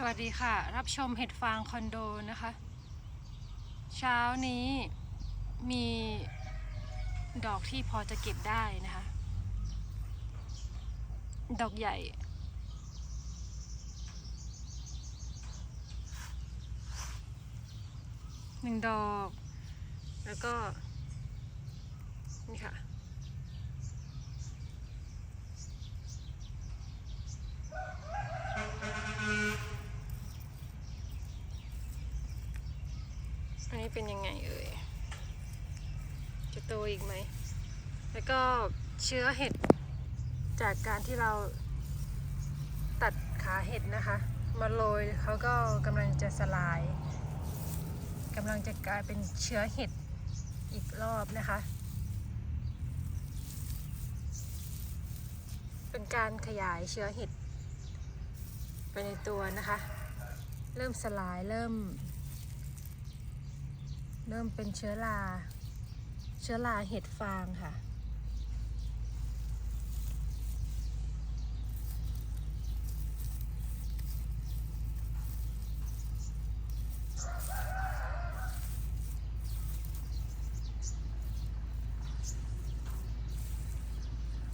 สวัสดีค่ะ รับชมเห็ดฟางคอนโดนะคะ เช้านี้มีดอกที่พอจะเก็บได้นะคะ ดอกใหญ่ หนึ่งดอก แล้วก็ นี่ค่ะ อันนี้เป็นยังไงเอ่ย จะโตอีกไหม แล้วก็เชื้อเห็ดจากการที่เราตัดขาเห็ดนะคะ มาโรยเขาก็กำลังจะสลายกำลังจะกลายเป็นเชื้อเห็ดอีกรอบนะคะ เป็นการขยายเชื้อเห็ดไปในตัวนะคะ เริ่มสลายเริ่ม เริ่มเป็นเชื้อรา เชื้อราเห็ดฟางค่ะ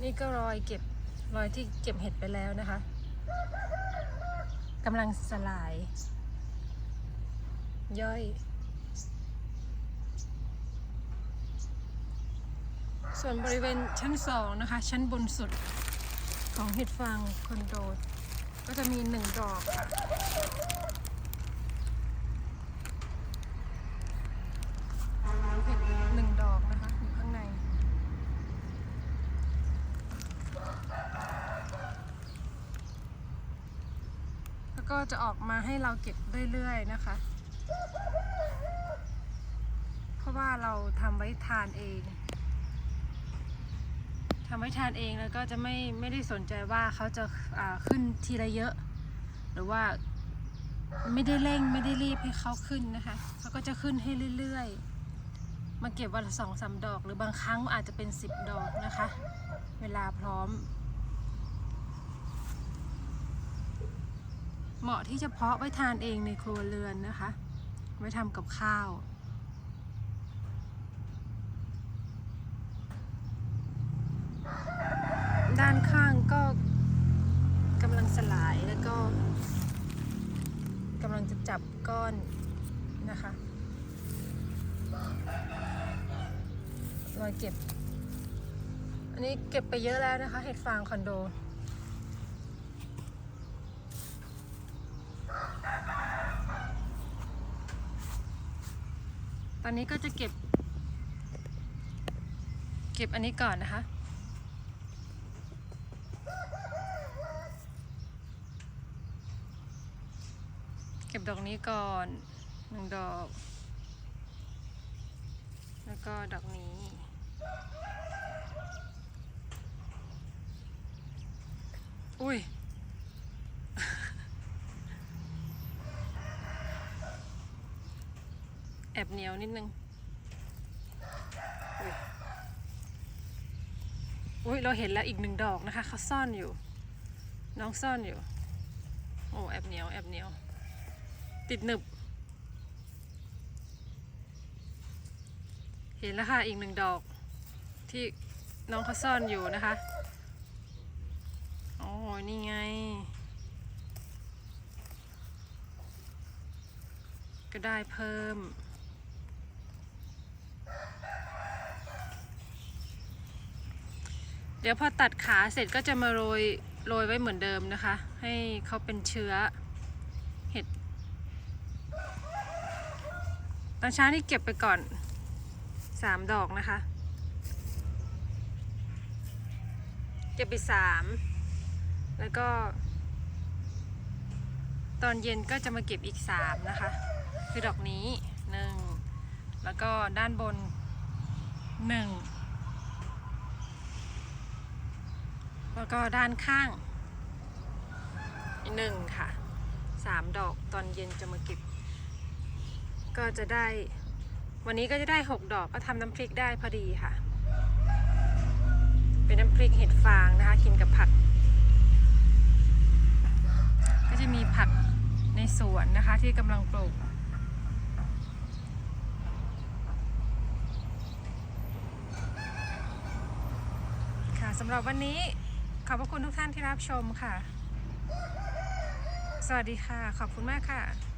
นี่ก็รอยเก็บรอยที่เก็บเห็ดไปแล้วนะคะกำลังสลาย ย่อย ส่วนบริเวณชั้นสองนะคะ ชั้นบนสุดของเห็ดฟางคอนโด ก็จะมีหนึ่งดอกเห็ดหนึ่งดอกนะคะอยู่ข้างใน แล้วก็จะออกมาให้เราเก็บเรื่อยๆนะคะ เพราะว่าเราทำไว้ทานเองำไว้ทานเองแล้วก็จะไม่ไม่ได้สนใจว่าเขาจะาขึ้นทีละเยอะ หรือว่าไม่ได้เร่งไม่ได้รีบให้เขาขึ้นนะคะเขาก็จะขึ้นให้เรื่อยๆ มาเก็บวันละสองสามดอก หรือบางครั้งอาจจะเป็นสิบดอกนะคะ เวลาพร้อม เหมาะที่จะเพาะไว้ทานเองในครัวเรือนนะคะ ไว้ทำกับข้าว ด้านข้างก็กำลังสลายแล้วก็กำลังจะจับก้อนนะคะรอยเก็บ อันนี้เก็บไปเยอะแล้วนะคะ เห็ดฟางคอนโด ตอนนี้ก็จะเก็บ เก็บอันนี้ก่อนนะคะ เก็บ ดอกนี้ก่อนหนึ่งดอก แล้วก็ดอกนี้ อุ้ยแอบเหนียวนิดนึง อุ้ยเราเห็นแล้วอีกหนึ่งดอกนะคะเขาซ่อนอยู่ น้องซ่อนอยู่ โอ้แอบเหนียวแอบเหนียว ติดหนึบ เห็นแล้วค่ะอีกหนึ่งดอก ที่น้องเขาซ่อนอยู่นะคะ โอ้ยนี่ไง ก็ได้เพิ่มเดี๋ยวพอตัดขาเสร็จก็จะมาโรย โรยไว้เหมือนเดิมนะคะ ให้เขาเป็นเชื้อเห็ด ต อนเช้านี่เก็บไปก่อนสามดอกนะคะ เก็บไปสามแล้วก็ ตอนเย็นก็จะมาเก็บอีกสามนะคะ คือดอกนี้หนึ่งแล้วก็ด้านบนหนึ่งแล้วก็ด้านข้างอีกหนึ่งค่ะสามดอกตอนเย็นจะมาเก็บ ก็จะได้ วันนี้ก็จะได้ 6 ดอกก็ทำน้ำพริกได้พอดีค่ะ เป็นน้ำพริกเห็ดฟางนะคะกินกับผัก ก็จะมีผักในสวนนะคะที่กำลังปลูกค่ะสำหรับวันนี้ขอบพระคุณทุกท่านที่รับชมค่ะ สวัสดีค่ะ ขอบคุณมากค่ะ